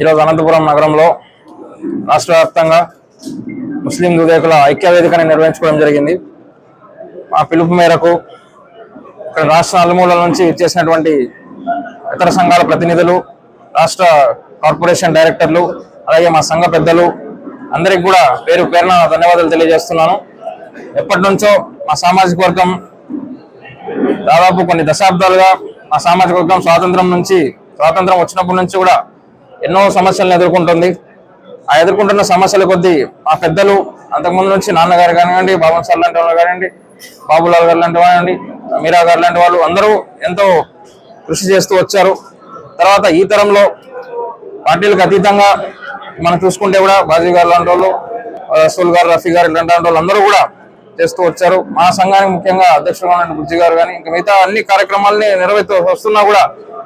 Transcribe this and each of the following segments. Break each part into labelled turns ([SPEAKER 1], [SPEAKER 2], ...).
[SPEAKER 1] ఈరోజు అనంతపురం నగరంలో రాష్ట్ర వ్యాప్తంగా ముస్లిం దుదేకుల ఐక్య వేదికని నిర్వహించుకోవడం జరిగింది. మా పిలుపు మేరకు ఇక్కడ రాష్ట్ర నలుమూలల నుంచి చేసినటువంటి ఇతర సంఘాల ప్రతినిధులు రాష్ట్ర కార్పొరేషన్ డైరెక్టర్లు అలాగే మా సంఘ పెద్దలు అందరికి కూడా పేరు పేరున ధన్యవాదాలు తెలియజేస్తున్నాను. ఎప్పటి నుంచో మా సామాజిక వర్గం దాదాపు కొన్ని దశాబ్దాలుగా మా సామాజిక వర్గం స్వాతంత్రం నుంచి స్వాతంత్రం వచ్చినప్పటి నుంచి కూడా ఎన్నో సమస్యలను ఎదుర్కొంటుంది. ఆ ఎదుర్కొంటున్న సమస్యల కొద్దీ మా పెద్దలు అంతకుముందు నుంచి నాన్నగారు కానివ్వండి బాబన్ సార్ లాంటి వాళ్ళు కానివ్వండి బాబులాల్ గారు లాంటి వాళ్ళండి మీరా గారు లాంటి వాళ్ళు అందరూ ఎంతో కృషి చేస్తూ వచ్చారు. తర్వాత ఈ తరంలో పార్టీలకు అతీతంగా మనం చూసుకుంటే కూడా బాజీ గారు లాంటి వాళ్ళు రసూల్ గారు రఫీ గారు ఇలాంటి వాళ్ళు అందరూ కూడా చేస్తూ వచ్చారు. మా సంఘానికి ముఖ్యంగా అధ్యక్షుడు ఉన్న బుజ్జి గారు కానీ ఇంకా మిగతా అన్ని కార్యక్రమాలని నిర్వహిస్తూ వస్తున్నా కూడా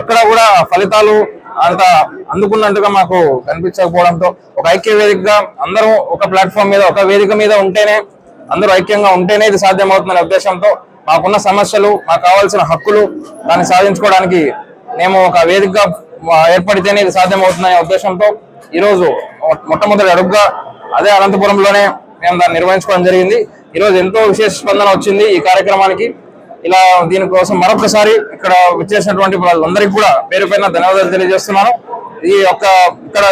[SPEAKER 1] ఎక్కడా కూడా ఫలితాలు అంత అందుకున్నట్టుగా మాకు కనిపించకపోవడంతో ఒక ఐక్య వేదికగా అందరూ ఒక ప్లాట్ఫామ్ మీద ఒక వేదిక మీద ఉంటేనే అందరూ ఐక్యంగా ఉంటేనే ఇది సాధ్యమవుతుందనే ఉద్దేశంతో మాకున్న సమస్యలు మాకు కావాల్సిన హక్కులు దాన్ని సాధించుకోవడానికి మేము ఒక వేదికగా ఏర్పడితేనే ఇది సాధ్యమవుతుందనే ఉద్దేశంతో ఈరోజు మొట్టమొదటి అడుగుగా అదే అనంతపురంలోనే మేము దాన్ని నిర్వహించుకోవడం జరిగింది. ఈరోజు ఎంతో విశేష స్పందన వచ్చింది ఈ కార్యక్రమానికి. ఇలా దీనికోసం మరొకసారి ఇక్కడ వచ్చేసినటువంటి వాళ్ళందరికీ కూడా పేరు పైన ధన్యవాదాలు తెలియజేస్తున్నాను. ఈ యొక్క ఇక్కడ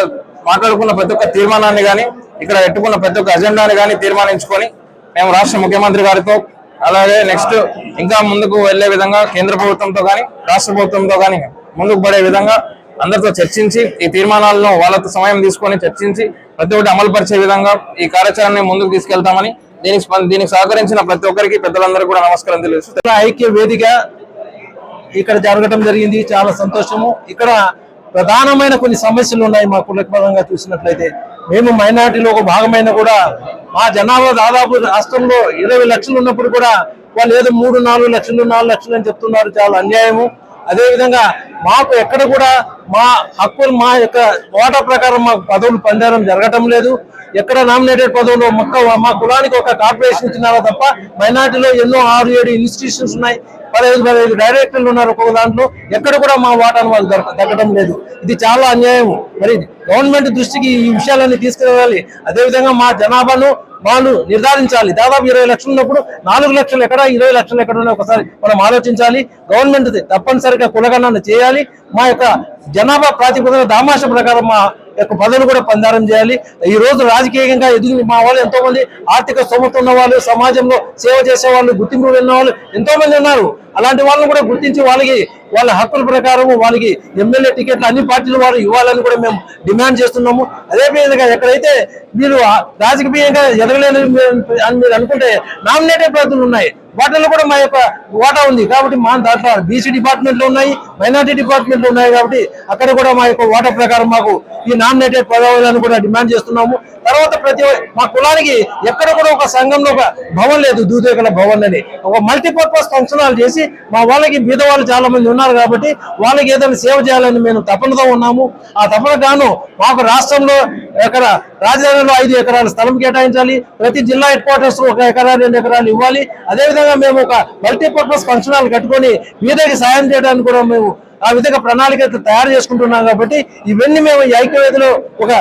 [SPEAKER 1] మాట్లాడుకున్న ప్రతి ఒక్క తీర్మానాన్ని కానీ ఇక్కడ పెట్టుకున్న ప్రతి ఒక్క అజెండాని కానీ తీర్మానించుకొని మేము రాష్ట్ర ముఖ్యమంత్రి గారితో అలాగే నెక్స్ట్ ఇంకా ముందుకు వెళ్ళే విధంగా కేంద్ర ప్రభుత్వంతో కానీ రాష్ట్ర ప్రభుత్వంతో కానీ ముందుకు పడే విధంగా అందరితో చర్చించి ఈ తీర్మానాలను వాళ్ళతో సమయం తీసుకొని చర్చించి ప్రతి ఒక్కటి అమలు పరిచే విధంగా ఈ కార్యాచరణని ముందుకు తీసుకెళ్తామని దీనికి దీనికి సహకరించిన ప్రతి ఒక్కరికి పెద్దలందరూ కూడా నమస్కారం తెలుస్తుంది
[SPEAKER 2] ఐక్య వేదిక ఇక్కడ జరగడం జరిగింది చాలా సంతోషము. ఇక్కడ ప్రధానమైన కొన్ని సమస్యలు ఉన్నాయి మా కులపరంగా చూసినట్లయితే. మేము మైనార్టీలో ఒక భాగమైన కూడా మా జనాభా దాదాపు రాష్ట్రంలో ఇరవై లక్షలు ఉన్నప్పుడు కూడా వాళ్ళు ఏదో మూడు నాలుగు లక్షలు నాలుగు లక్షలు అని చెప్తున్నారు చాలా అన్యాయము. అదేవిధంగా మాకు ఎక్కడ కూడా మా హక్కులు మా యొక్క కోటా ప్రకారం మాకు పదవులు పొందడం జరగటం లేదు. ఎక్కడ నామినేటెడ్ పదవులు మొక్క మా కులానికి ఒక కార్పొరేషన్ ఇచ్చినారో తప్ప మైనార్టీలో ఎన్నో ఆరు ఏడు ఇన్స్టిట్యూషన్స్ ఉన్నాయి. పదహైదు పదహైదు డైరెక్టర్లు ఉన్నారు ఒక్కొక్క దాంట్లో. ఎక్కడ కూడా మా వాటాను వాళ్ళు దక్కడం లేదు. ఇది చాలా అన్యాయం మరి గవర్నమెంట్ దృష్టికి ఈ విషయాలన్నీ తీసుకురావాలి. అదేవిధంగా మా జనాభాను వాళ్ళు నిర్ధారించాలి. దాదాపు ఇరవై లక్షలు ఉన్నప్పుడు నాలుగు లక్షలు ఎక్కడ ఇరవై లక్షలు ఎక్కడ ఉన్నాయి ఒకసారి మనం ఆలోచించాలి. గవర్నమెంట్ తప్పనిసరిగా కులగణన చేయాలి. మా యొక్క జనాభా ప్రాతిపదిక దామాష ప్రకారం మా యొక్క పదవులు కూడా పందారం చేయాలి. ఈ రోజు రాజకీయంగా ఎదిగి మా వాళ్ళు ఎంతో మంది ఆర్థిక స్తోమత ఉన్న వాళ్ళు సమాజంలో సేవ చేసే వాళ్ళు గుర్తింపు వెళ్ళిన వాళ్ళు ఎంతో మంది ఉన్నారు. అలాంటి వాళ్ళని కూడా గుర్తించి వాళ్ళకి వాళ్ళ హక్కుల ప్రకారం వాళ్ళకి ఎమ్మెల్యే టికెట్లు అన్ని పార్టీలు వారు ఇవ్వాలని కూడా మేము డిమాండ్ చేస్తున్నాము. అదే విధంగా ఎక్కడైతే మీరు రాజకీయంగా ఎదగలేని అని మీరు అనుకుంటే నామినేటెడ్ ప్రజలు ఉన్నాయి. వాటిలో కూడా మా యొక్క ఓటా ఉంది. కాబట్టి మా దాంట్లో బీసీ డిపార్ట్మెంట్లు ఉన్నాయి మైనార్టీ డిపార్ట్మెంట్లు ఉన్నాయి కాబట్టి అక్కడ కూడా మా యొక్క ఓటా ప్రకారం మాకు ఈ నామినేటెడ్ పదవులను కూడా డిమాండ్ చేస్తున్నాము. తర్వాత ప్రతి మా కులానికి ఎక్కడ కూడా ఒక సంఘంలో ఒక భవన్ లేదు దూదేకల భవన్ అని. ఒక మల్టీపర్పస్ ఫంక్షన్ చేసి మా వాళ్ళకి బీద వాళ్ళు చాలా మంది ఉన్నారు కాబట్టి వాళ్ళకి ఏదైనా సేవ చేయాలని మేము తపనతో ఉన్నాము. ఆ తపన గాను మాకు రాష్ట్రంలో ఎక్కడ రాజధానిలో ఐదు ఎకరాల స్థలం కేటాయించాలి ప్రతి జిల్లా హెడ్ క్వార్టర్స్ ఒక ఎకరా రెండు ఎకరాలు ఇవ్వాలి. అదేవిధంగా మేము ఒక మల్టీపర్పస్ ఫంక్షన్ హాల్ కట్టుకొని బీదకి సాయం చేయడానికి కూడా మేము ఆ విధంగా ప్రణాళిక తయారు చేసుకుంటున్నాం కాబట్టి ఇవన్నీ మేము ఈ ఐక్యవేదిలో ఒక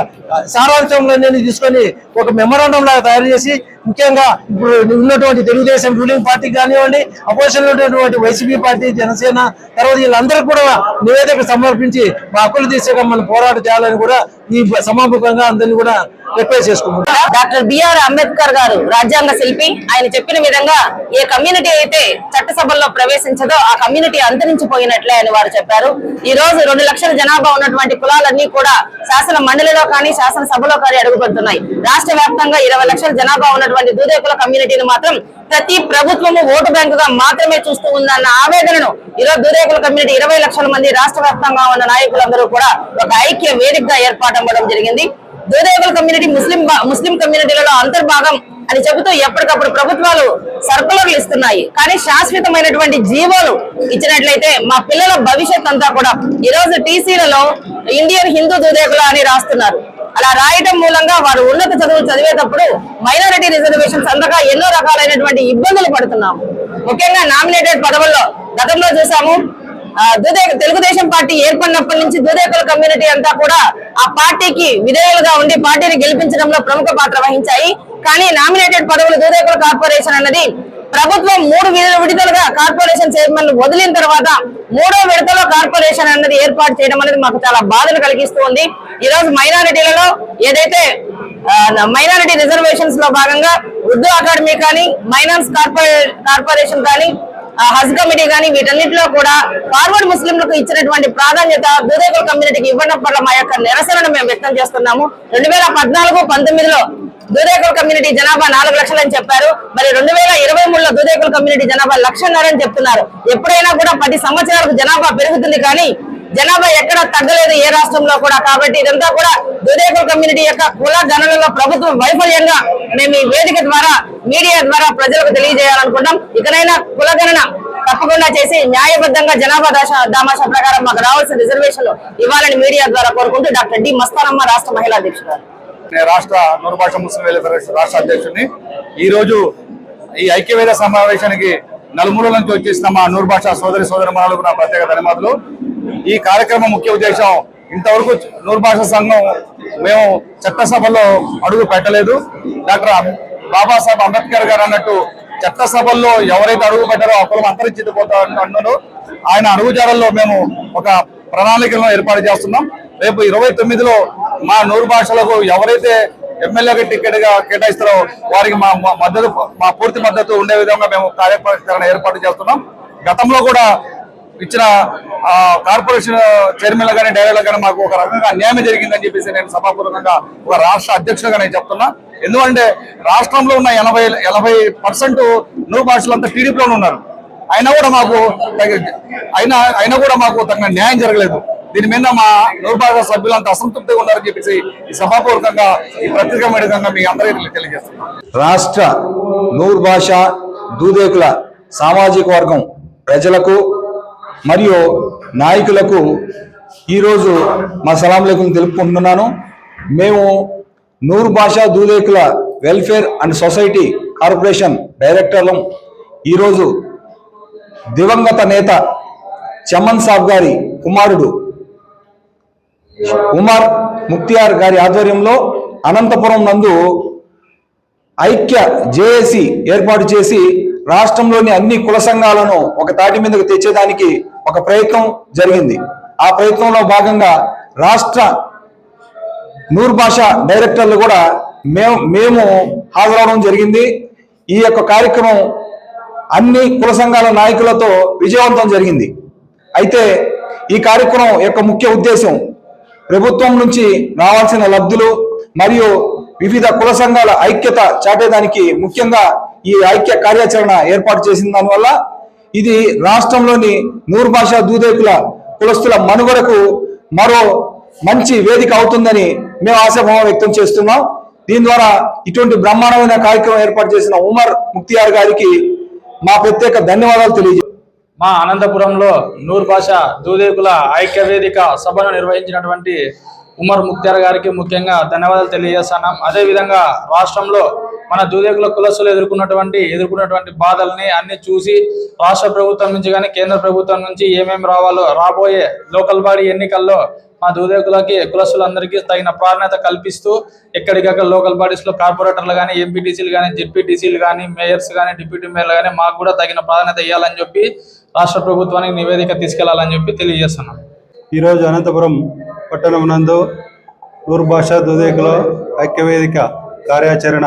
[SPEAKER 2] సారాంశంలో తీసుకొని ఒక మెమరాండం లాగా తయారు చేసి ముఖ్యంగా ఇప్పుడు ఉన్నటువంటి తెలుగుదేశం రూలింగ్ పార్టీ కానివ్వండి అపోజిషన్ ఉన్నటువంటి వైసీపీ పార్టీ జనసేన తర్వాత వీళ్ళందరూ కూడా నివేదిక సమర్పించి మా హక్కులు తీసేగా మనం పోరాటం చేయాలని కూడా ఈ సమాముఖంగా అందరినీ కూడా రిక్వెస్ట్ చేసుకుంటున్నాం.
[SPEAKER 3] డాక్టర్ బిఆర్ అంబేద్కర్ గారు రాజ్యాంగ శిల్పి. ఆయన చెప్పిన విధంగా ఏ కమ్యూనిటీ అయితే చట్టసభల్లో ప్రవేశించదో ఆ కమ్యూనిటీ అంతరించిపోయినట్లే అని వారు చెప్పారు. ఈ రోజు రెండు లక్షల జనాభా ఉన్నటువంటి కులాలన్నీ కూడా శాసన మండలిలో కానీ శాసనసభలో కానీ అడుగుపడుతున్నాయి. రాష్ట్ర వ్యాప్తంగా ఇరవై లక్షల జనాభా ఉన్నటువంటి దూదేకుల కమ్యూనిటీని మాత్రం ప్రతి ప్రభుత్వము ఓటు బ్యాంకు గా మాత్రమే చూస్తూ ఉందన్న ఆవేదనను ఈరోజు దూదేకుల కమ్యూనిటీ ఇరవై లక్షల మంది రాష్ట్ర వ్యాప్తంగా ఉన్న నాయకులందరూ కూడా ఒక ఐక్య వేదికగా ఏర్పాటు అవ్వడం జరిగింది. దూదేకుల కమ్యూనిటీ ముస్లిం ముస్లిం కమ్యూనిటీలలో అంతర్భాగం అని చెబుతూ ఎప్పటికప్పుడు ప్రభుత్వాలు సర్కులర్లు ఇస్తున్నాయి. కానీ శాశ్వతమైనటువంటి జీవోలు ఇచ్చినట్లయితే మా పిల్లల భవిష్యత్ అంతా కూడా ఈ రోజు టీసీలలో ఇండియన్ హిందూ దూదేకుల అని రాస్తున్నారు. అలా రాయటం మూలంగా వారు ఉన్నత చదువులు చదివేటప్పుడు మైనారిటీ రిజర్వేషన్స్ అందగా ఎన్నో రకాలైనటువంటి ఇబ్బందులు పడుతున్నాము. ముఖ్యంగా నామినేటెడ్ పదవుల్లో గతంలో చూసాము దుదే తెలుగుదేశం పార్టీ ఏర్పడినప్పటి నుంచి దుదేకుల కమ్యూనిటీ అంతా కూడా ఆ పార్టీకి విధేయులుగా ఉండి పార్టీని గెలిపించడంలో ప్రముఖ పాత్ర వహించాయి. కానీ నామినేటెడ్ పదవులు దుదేకుల కార్పొరేషన్ అన్నది ప్రభుత్వం మూడు విడతలుగా కార్పొరేషన్ చైర్మన్ వదిలిన తర్వాత మూడో విడతలో కార్పొరేషన్ అన్నది ఏర్పాటు చేయడం అనేది మాకు చాలా బాధను కలిగిస్తూ ఉంది. ఈ రోజు మైనారిటీలలో ఏదైతే మైనారిటీ రిజర్వేషన్స్లో భాగంగా ఉర్దూ అకాడమీ కానీ మైనాన్స్ కార్పొరే కార్పొరేషన్ కానీ హజ్ కమిటీ కానీ వీటన్నిటిలో కూడా ఫార్వర్డ్ ముస్లింలకు ఇచ్చినటువంటి ప్రాధాన్యత దూదేకుల కమ్యూనిటీకి ఇవ్వడం పట్ల మా యొక్క నిరసనను మేము వ్యక్తం చేస్తున్నాము. రెండు వేల పద్నాలుగు పంతొమ్మిదిలో దూదేకుల కమ్యూనిటీ జనాభా నాలుగు లక్షలు అని చెప్పారు. మరి రెండు వేల ఇరవై మూడులో దూదేకుల కమ్యూనిటీ జనాభా లక్షన్నరని చెప్తున్నారు. ఎప్పుడైనా కూడా పది సంవత్సరాలకు జనాభా పెరుగుతుంది కానీ జనాభా ఎక్కడ తగ్గలేదు ఏ రాష్ట్రంలో కూడా. కాబట్టి ఇదంతా కూడా దూదేకుల కమ్యూనిటీ యొక్క కుల గణనలో ప్రభుత్వం వైఫల్యంగా మేము ఈ వేదిక ద్వారా మీడియా ద్వారా ప్రజలకు తెలియజేయాలనుకుంటాం ఇకనైనా కుల గణన తప్పకుండా చేసి న్యాయబద్ధంగా జనాభా దాశ దామాషా ప్రకారం మాకు రావాల్సిన రిజర్వేషన్లు ఇవ్వాలని మీడియా ద్వారా కోరుకుంటూ డాక్టర్ డి మస్తానమ్మ రాష్ట్ర మహిళా అధ్యక్షురాలు.
[SPEAKER 4] నేను రాష్ట్ర నూరు భాష ముస్లిం వెల్ఫేర్ రాష్ట్ర అధ్యక్షుడిని. ఈ రోజు ఈ ఐక్యవేద సమావేశానికి నలుమూల నుంచి వచ్చేసిన మా నూరు భాష సోదరి సోదరి మనులకు నా ప్రత్యేక ధన్యవాదాలు. ఈ కార్యక్రమం ముఖ్య ఉద్దేశం ఇంతవరకు నూరు భాష సంఘం మేము చట్టసభలో అడుగు పెట్టలేదు. డాక్టర్ బాబాసాహెబ్ అంబేద్కర్ గారు అన్నట్టు చట్టసభల్లో ఎవరైతే అడుగు పెట్టారో ఆ కులం అంతరించిపోతా అన్నారు. ఆయన అడుగుజాడల్లో మేము ఒక ప్రణాళికలను ఏర్పాటు చేస్తున్నాం. రేపు ఇరవై తొమ్మిదిలో మా నూరు భాషలకు ఎవరైతే ఎమ్మెల్యేగా టికెట్గా కేటాయిస్తారో వారికి మా మద్దతు మా పూర్తి మద్దతు ఉండే విధంగా మేము కార్యక్రమం ఏర్పాటు చేస్తున్నాం. గతంలో కూడా ఇచ్చిన కార్పొరేషన్ చైర్మన్ కానీ డైరెక్టర్ కానీ మాకు ఒక రకంగా అన్యాయం జరిగిందని చెప్పేసి నేను సభాపూర్వకంగా ఒక రాష్ట్ర అధ్యక్షుడిగా నేను చెప్తున్నా. ఎందుకంటే రాష్ట్రంలో ఉన్న ఎనభై ఎనభై పర్సెంట్ నూరు భాషలంతా టీడీపీలోనే ఉన్నారు. అయినా కూడా మాకు అయినా అయినా కూడా మాకు తగిన న్యాయం జరగలేదు. దీని మీద మా నూరుభాష సభ్యులంతా అసంతృప్తిగా ఉన్నారని చెప్పేసి ఈ సభాపూర్వకంగా ఈ ప్రత్యేకమైన విధంగా మీ అందరికీ తెలియజేస్తున్నాం.
[SPEAKER 5] రాష్ట్ర నూర్ భాష దూదేకుల సామాజిక వర్గం ప్రజలకు మరియు నాయకులకు ఈరోజు మా సలాంలేకులు తెలుపుకుంటున్నాను. మేము Nooru Basha Dudekula welfare and society corporation డైరెక్టర్లం. ఈరోజు దివంగత నేత చమన్ సాబ్ గారి కుమారుడు ఉమర్ ముక్తియార్ గారి ఆధ్వర్యంలో అనంతపురం నందు ఐక్య జేఏసి ఏర్పాటు చేసి రాష్ట్రంలోని అన్ని కుల సంఘాలను ఒక తాటి మీదకు తెచ్చేదానికి ఒక ప్రయత్నం జరిగింది. ఆ ప్రయత్నంలో భాగంగా రాష్ట్ర నూర్ భాషా డైరెక్టర్లు కూడా మేము మేము హాజరవడం జరిగింది. ఈ యొక్క కార్యక్రమం అన్ని కుల సంఘాల నాయకులతో విజయవంతం జరిగింది. అయితే ఈ కార్యక్రమం యొక్క ముఖ్య ఉద్దేశం ప్రభుత్వం నుంచి రావాల్సిన లబ్ధులు మరియు వివిధ కుల సంఘాల ఐక్యత చాటేదానికి ముఖ్యంగా ఈ ఐక్య కార్యాచరణ ఏర్పాటు చేసిన దానివల్ల ఇది రాష్ట్రంలోని నూరు భాషా దూదేకుల కులస్తుల మనుగడకు మరో మంచి వేదిక అవుతుందని మేము ఆశాభావం వ్యక్తం చేస్తున్నాం. దీని ద్వారా ఇటువంటి బ్రహ్మాండమైన కార్యక్రమం ఏర్పాటు చేసిన ఉమర్ ముక్తియార్ గారికి మా ప్రత్యేక ధన్యవాదాలు తెలియజేస్తాం
[SPEAKER 6] మా అనంతపురంలో నూర్ భాష దూదేకుల ఐక్య వేదిక సభను నిర్వహించినటువంటి ఉమర్ ముక్తార్ గారికి ముఖ్యంగా ధన్యవాదాలు తెలియజేస్తున్నాం. అదేవిధంగా రాష్ట్రంలో మన దూదేకుల కులసులు ఎదుర్కొన్నటువంటి ఎదుర్కొన్నటువంటి బాధల్ని అన్ని చూసి రాష్ట్ర ప్రభుత్వం నుంచి కానీ కేంద్ర ప్రభుత్వం నుంచి ఏమేమి రావాలో రాబోయే లోకల్ బాడీ ఎన్నికల్లో మా దూదేకులకి కులస్తులందరికీ తగిన ప్రాధాన్యత కల్పిస్తూ ఎక్కడికక్కడ లోకల్ బాడీస్లో కార్పొరేటర్లు కానీ ఎంపీటీసీలు కానీ జెడ్పీటీసీలు కానీ మేయర్స్ కానీ డిప్యూటీ మేయర్లు కానీ మాకు కూడా తగిన ప్రాధాన్యత ఇవ్వాలని చెప్పి రాష్ట్ర ప్రభుత్వానికి నివేదిక తీసుకెళ్ళాలని చెప్పి తెలియజేస్తున్నాం.
[SPEAKER 7] ఈరోజు అనంతపురం పట్టణం నందు నూర్భాషా దుదేకలో ఐక్యవేదిక కార్యాచరణ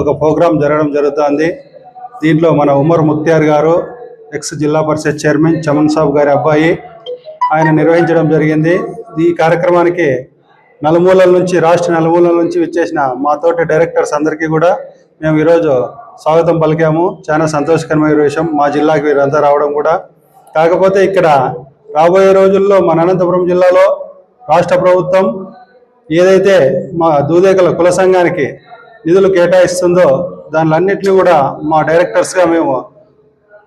[SPEAKER 7] ఒక ప్రోగ్రాం జరగడం జరుగుతోంది. దీంట్లో మన ఉమర్ ముక్తియార్ గారు ఎక్స్ జిల్లా పరిషత్ చైర్మన్ చమన్ సాబ్ గారి అబ్బాయి ఆయన నిర్వహించడం జరిగింది. ఈ కార్యక్రమానికి నలుమూలల నుంచి రాష్ట్ర నలుమూలల నుంచి విచ్చేసిన మాతోటి డైరెక్టర్స్ అందరికీ కూడా మేము ఈరోజు స్వాగతం పలికాము. చాలా సంతోషకరమైన విషయం మా జిల్లాకి వీరంతా రావడం కూడా. కాకపోతే ఇక్కడ రాబోయే రోజుల్లో మన అనంతపురం జిల్లాలో రాష్ట్ర ప్రభుత్వం ఏదైతే మా దూదేకల కుల సంఘానికి నిధులు కేటాయిస్తుందో దానిలన్నింటినీ కూడా మా డైరెక్టర్స్గా మేము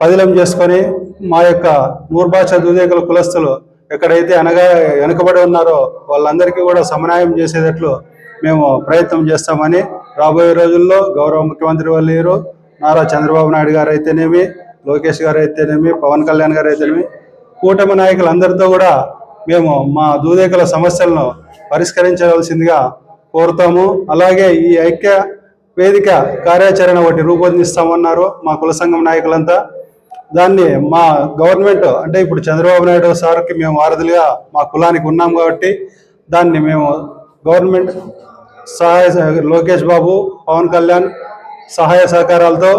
[SPEAKER 7] పదిలం చేసుకొని మా యొక్క నూర్భాష దూదేకుల కులస్తులు ఎక్కడైతే అనగా వెనుకబడి ఉన్నారో వాళ్ళందరికీ కూడా సమన్వయం చేసేటట్లు మేము ప్రయత్నం చేస్తామని రాబోయే రోజుల్లో గౌరవ ముఖ్యమంత్రి వాళ్ళు నారా చంద్రబాబు నాయుడు గారు అయితేనేమి లోకేష్ గారు అయితేనేమి పవన్ కళ్యాణ్ గారు అయితేనేమి కూటమి నాయకులందరితో కూడా మేము మా దూదేకుల సమస్యలను పరిష్కరించవలసిందిగా కోరుతాము. అలాగే ఈ ఐక్య వేదిక కార్యాచరణ ఒకటి రూపొందిస్తామన్నారు మా కుల సంఘం నాయకులంతా. దాన్ని మా గవర్నమెంట్ అంటే ఇప్పుడు చంద్రబాబు నాయుడు సార్కి మేము వారధులుగా మా కులానికి ఉన్నాం కాబట్టి దాన్ని మేము గవర్నమెంట్ సహాయ సహ- లోకేష్ బాబు పవన్ కళ్యాణ్ సహాయ సహకారాలతో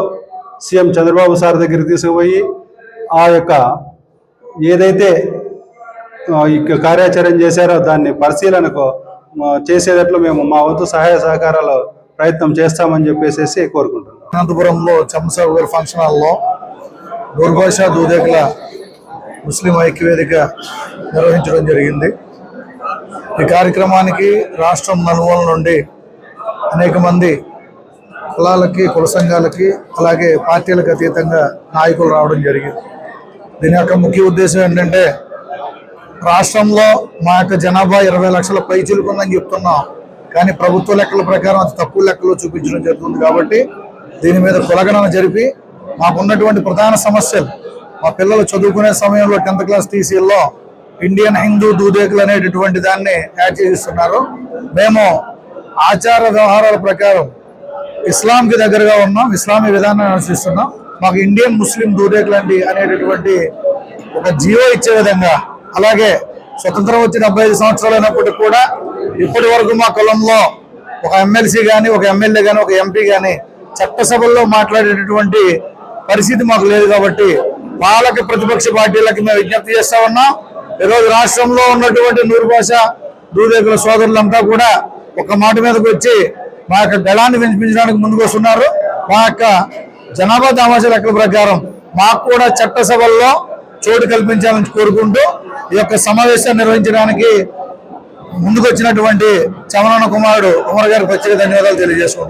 [SPEAKER 7] సీఎం చంద్రబాబు సార్ దగ్గరికి తీసుకుపోయి ఆ యొక్క ఏదైతే ఈ కార్యాచరణ చేశారో దాన్ని పరిశీలనకు చేసేటట్లు మేము మా వంతు సహాయ సహకారాలు ప్రయత్నం చేస్తామని చెప్పేసి కోరుకుంటున్నాం.
[SPEAKER 8] అనంతపురంలో చంసాబు ఫంక్షన్ హాల్లో దూర్భాష దూదేకుల ముస్లిం ఐక్యవేదిక నిర్వహించడం జరిగింది. ఈ కార్యక్రమానికి రాష్ట్రం నలుమూల నుండి అనేక మంది కులాలకి కుల సంఘాలకి అలాగే పార్టీలకు అతీతంగా నాయకులు రావడం జరిగింది. దీని యొక్క ముఖ్య ఉద్దేశం ఏంటంటే రాష్ట్రంలో మా యొక్క జనాభా ఇరవై లక్షల పై చిలుకుందని చెప్తున్నాం. కానీ ప్రభుత్వ లెక్కల ప్రకారం అది తక్కువ లెక్కలు చూపించడం జరుగుతుంది కాబట్టి దీని మీద కులగణన జరిపి మాకున్నటువంటి ప్రధాన సమస్యలు మా పిల్లలు చదువుకునే సమయంలో టెన్త్ క్లాస్ టీసీల్లో ఇండియన్ హిందూ దూదేకులు అనేటటువంటి దాన్ని యాడ్ చేస్తున్నారు మేము ఆచార వ్యవహారాల ప్రకారం ఇస్లాంకి దగ్గరగా ఉన్నాం ఇస్లామీ విధానాన్ని అనుసరిస్తున్నాం. మాకు ఇండియన్ ముస్లిం దూరేకులండి అనేటటువంటి ఒక జియో ఇచ్చే విధంగా అలాగే స్వతంత్రం వచ్చి డెబ్బై ఐదు సంవత్సరాలు అయినప్పటికీ కూడా ఇప్పటి వరకు మా కులంలో ఒక ఎమ్మెల్సీ కానీ ఒక ఎమ్మెల్యే కానీ ఒక ఎంపీ కానీ చట్టసభల్లో మాట్లాడేటటువంటి పరిస్థితి మాకు లేదు కాబట్టి వాళ్ళకి ప్రతిపక్ష పార్టీలకి మేము విజ్ఞప్తి చేస్తా ఉన్నాం. ఈరోజు రాష్ట్రంలో ఉన్నటువంటి నూరు భాష దూదేకుల సోదరులంతా కూడా ఒక మాట మీదకి వచ్చి మా యొక్క గళాన్ని వినిపించడానికి ముందుకు వస్తున్నారు. మా యొక్క జనాభా తమాషా లెక్కల ప్రకారం మాకు కూడా చట్టసభల్లో చోటు కల్పించాలని కోరుకుంటూ ఈ యొక్క సమావేశాన్ని నిర్వహించడానికి ముందుకొచ్చినటువంటి చమరణ కుమారుడు కుమార్ గారికి ప్రత్యేక ధన్యవాదాలు తెలియజేసుకుంటాం